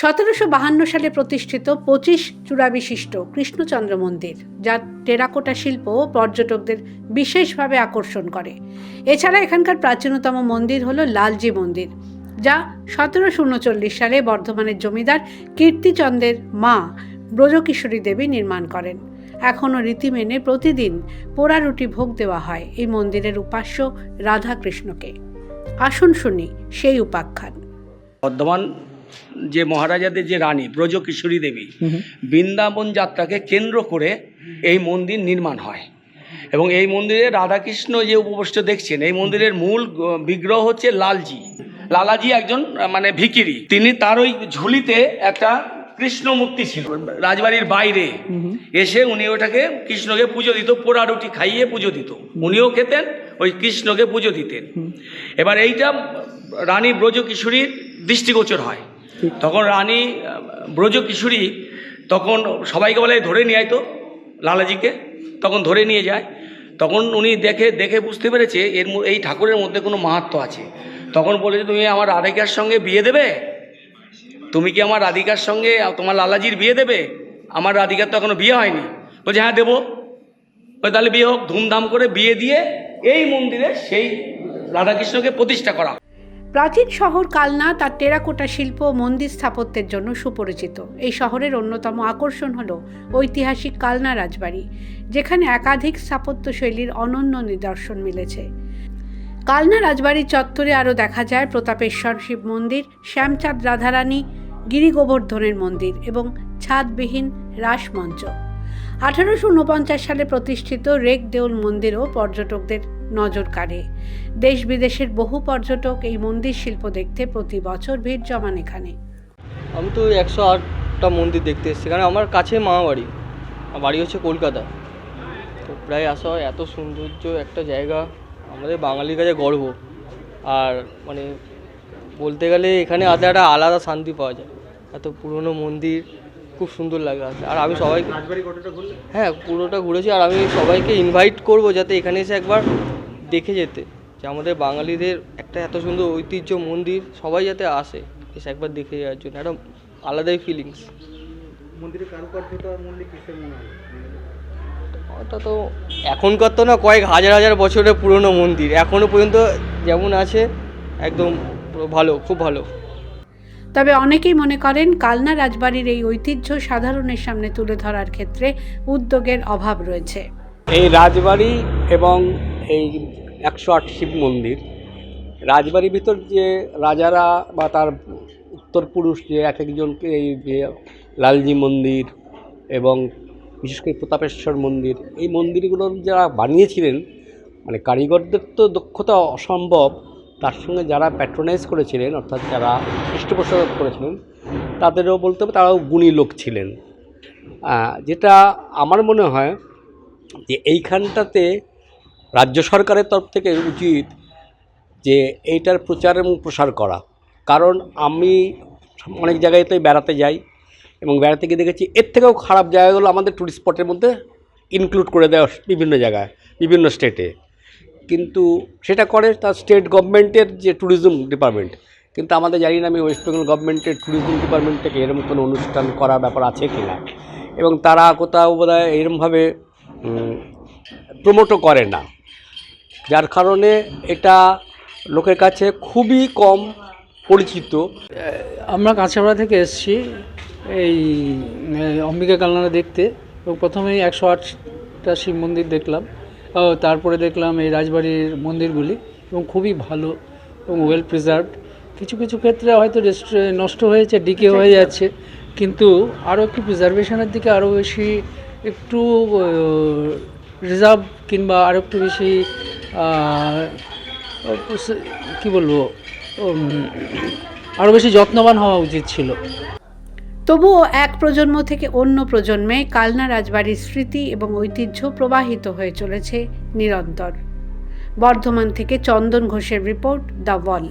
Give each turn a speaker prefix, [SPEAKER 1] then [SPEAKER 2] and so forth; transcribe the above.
[SPEAKER 1] সতেরোশো বাহান্ন সালে প্রতিষ্ঠিত পঁচিশ চূড়া বিশিষ্ট কৃষ্ণচন্দ্র মন্দির, যা টেরাকোটা শিল্প পর্যটকদের বিশেষভাবে আকর্ষণ করে। এছাড়া এখানকার প্রাচীনতম মন্দির হল লালজি মন্দির, যা সতেরোশো উনচল্লিশ সালে বর্ধমানের জমিদার কীর্তিচন্দ্রের মা ব্রজকিশোরী দেবী নির্মাণ করেন। এখনও রীতি মেনে প্রতিদিন পোড়া রুটি ভোগ দেওয়া হয় এই মন্দিরের উপাস্য রাধাকৃষ্ণকে। আসুন শুনি সেই উপাখ্যান।
[SPEAKER 2] বর্ধমান যে মহারাজাদের যে রানী ব্রজকিশোরী দেবী বৃন্দাবন যাত্রাকে কেন্দ্র করে এই মন্দির নির্মাণ হয়। এবং এই মন্দিরে রাধাকৃষ্ণ যে উপবিষ্ট দেখছেন এই মন্দিরের মূল বিগ্রহ হচ্ছে লালজি। লালাজি একজন মানে ভিকিরি। তিনি তার ওই ঝুলিতে একটা কৃষ্ণ মূর্তি ছিল রাজবাড়ির বাইরে। এসে উনি ওটাকে কৃষ্ণকে পুজো দিত পোড়া রুটি খাইয়ে পুজো দিত। উনিও খেতেন ওই কৃষ্ণকে পুজো দিতেন। এবার এইটা রানী ব্রজকিশোরীর দৃষ্টিগোচর হয়। তখন রানী, ব্রজ কিশোরী তখন সবাইকে বলে, ধরে নিয়ে আয় তো লালাজিকে। তখন ধরে নিয়ে যায়। তখন উনি দেখে দেখে বুঝতে পেরেছে এর এই ঠাকুরের মধ্যে কোনো মাহাত্ম আছে। তখন বলেছে তুমি আমার রাধিকার সঙ্গে বিয়ে দেবে? তুমি কি আমার রাধিকার সঙ্গে তোমার লালাজির বিয়ে দেবে? আমার রাধিকার তো এখনও বিয়ে হয়নি। বলছে হ্যাঁ দেবো। তাহলে বিয়ে হোক। ধুমধাম করে বিয়ে দিয়ে এই মন্দিরে সেই রাধাকৃষ্ণকে প্রতিষ্ঠা করা।
[SPEAKER 1] প্রাচীন শহর কালনা তার টেরাকোটা শিল্প মন্দির স্থাপত্যের জন্য সুপরিচিত। এই শহরের অন্যতম আকর্ষণ হল ঐতিহাসিক কালনা রাজবাড়ি, যেখানে একাধিক স্থাপত্য শৈলীর অনন্য নিদর্শন মিলেছে। কালনা রাজবাড়ির চত্বরে আরও দেখা যায় প্রতাপেশ্বর শিব মন্দির, শ্যামচাঁদ রাধারানী গিরি গোবর্ধনের মন্দির এবং ছাদবিহীন রাসমঞ্চ। আঠারোশো উনপঞ্চাশ সালে প্রতিষ্ঠিত রেক দেউল মন্দিরও পর্যটকদের নজর কাড়ে। দেশ বিদেশের বহু পর্যটক এই মন্দির শিল্প দেখতে প্রতি বছর ভিড় জমান এখানে।
[SPEAKER 3] আমি তো একশো আটটা মন্দির দেখতে এসেছি কারণ আমার কাছে মামা বাড়ি। বাড়ি হচ্ছে কলকাতা। তো প্রায় আসা হয় এত সৌন্দর্য একটা জায়গা। আমাদের বাঙালির কাছে গর্ব। আর মানে বলতে গেলে এখানে আসলে একটা আলাদা শান্তি পাওয়া যায়। এত পুরনো মন্দির খুব সুন্দর লাগে আসলে আর আমি সবাইকে হ্যাঁ পুরোটা ঘুরেছি। আর আমি সবাইকে ইনভাইট করব যাতে এখানে এসে একবার দেখে যেতে যে আমাদের বাঙালিদের একটা এত সুন্দর ঐতিহ্য মন্দির সবাই যাতে আসে এসে একবার দেখে যাওয়ার জন্য। একটা আলাদাই ফিলিংস
[SPEAKER 4] মন্দিরের কারুকার্যটা মূল্যে কিসের মনে হয়?
[SPEAKER 3] ওটা তো এখনকার তো না কয়েক হাজার হাজার বছরের পুরনো মন্দির। এখনও পর্যন্ত যেমন আছে একদম ভালো খুব ভালো।
[SPEAKER 1] তবে অনেকেই মনে করেন কালনা রাজবাড়ির এই ঐতিহ্য সাধারণের সামনে তুলে ধরার ক্ষেত্রে উদ্যোগের অভাব রয়েছে।
[SPEAKER 5] এই রাজবাড়ি এবং এই একশো আট শিব মন্দির। রাজবাড়ির ভিতর যে রাজারা বা তার উত্তরপুরুষ যে এক একজনকে এই যে লালজি মন্দির এবং বিশেষ করে প্রতাপেশ্বর মন্দির, এই মন্দিরগুলো যারা বানিয়েছিলেন মানে কারিগরদের তো দক্ষতা অসম্ভব, তার সঙ্গে যারা প্যাট্রোনাইজ করেছিলেন, অর্থাৎ যারা পৃষ্ঠপোষক করেছিলেন, তাদেরও বলতে হবে তারাও গুণী লোক ছিলেন। যেটা আমার মনে হয় যে এইখানটাতে রাজ্য সরকারের তরফ থেকে উচিত যে এইটার প্রচার এবং প্রসার করা। কারণ আমি অনেক জায়গাতেই বেড়াতে যাই এবং বেড়াতে গিয়ে দেখেছি, এর থেকেও খারাপ জায়গাগুলো আমাদের টুরিস্ট স্পটের মধ্যে ইনক্লুড করে দেওয়া বিভিন্ন জায়গায়, বিভিন্ন স্টেটে কিন্তু সেটা করে তার স্টেট গভর্নমেন্টের যে ট্যুরিজম ডিপার্টমেন্ট কিন্তু আমাদের জানি না আমি ওয়েস্ট বেঙ্গল গভর্নমেন্টের ট্যুরিজম ডিপার্টমেন্ট থেকে এরকম কোনো অনুষ্ঠান করার ব্যাপার আছে কি না এবং তারা কোথাও বোধ হয় এরমভাবে প্রমোটও করে না। যার কারণে এটা লোকের কাছে খুবই কম পরিচিত।
[SPEAKER 4] আমরা কাঁচাপাড়া থেকে এসেছি এই অম্বিকা কালনারা দেখতে। এবং প্রথমেই একশো আটটা শিব মন্দির দেখলাম। তারপরে দেখলাম এই রাজবাড়ির মন্দিরগুলি এবং খুবই ভালো এবং ওয়েল প্রিজার্ভড কিছু কিছু ক্ষেত্রে হয়তো রেস্ট- নষ্ট হয়েছে ডিকে হয়ে যাচ্ছে। কিন্তু আরও একটু প্রিজার্ভেশনের দিকে আরও বেশি একটু রিজার্ভ কিংবা আরও একটু বেশি কি বলব আরও বেশি যত্নবান হওয়া উচিত ছিল।
[SPEAKER 1] তবুও এক প্রজন্ম থেকে অন্য প্রজন্মে কালনা রাজবাড়ির স্মৃতি এবং ঐতিহ্য প্রবাহিত হয়ে চলেছে নিরন্তর। বর্ধমান থেকে চন্দন ঘোষের রিপোর্ট দ্য ওয়াল।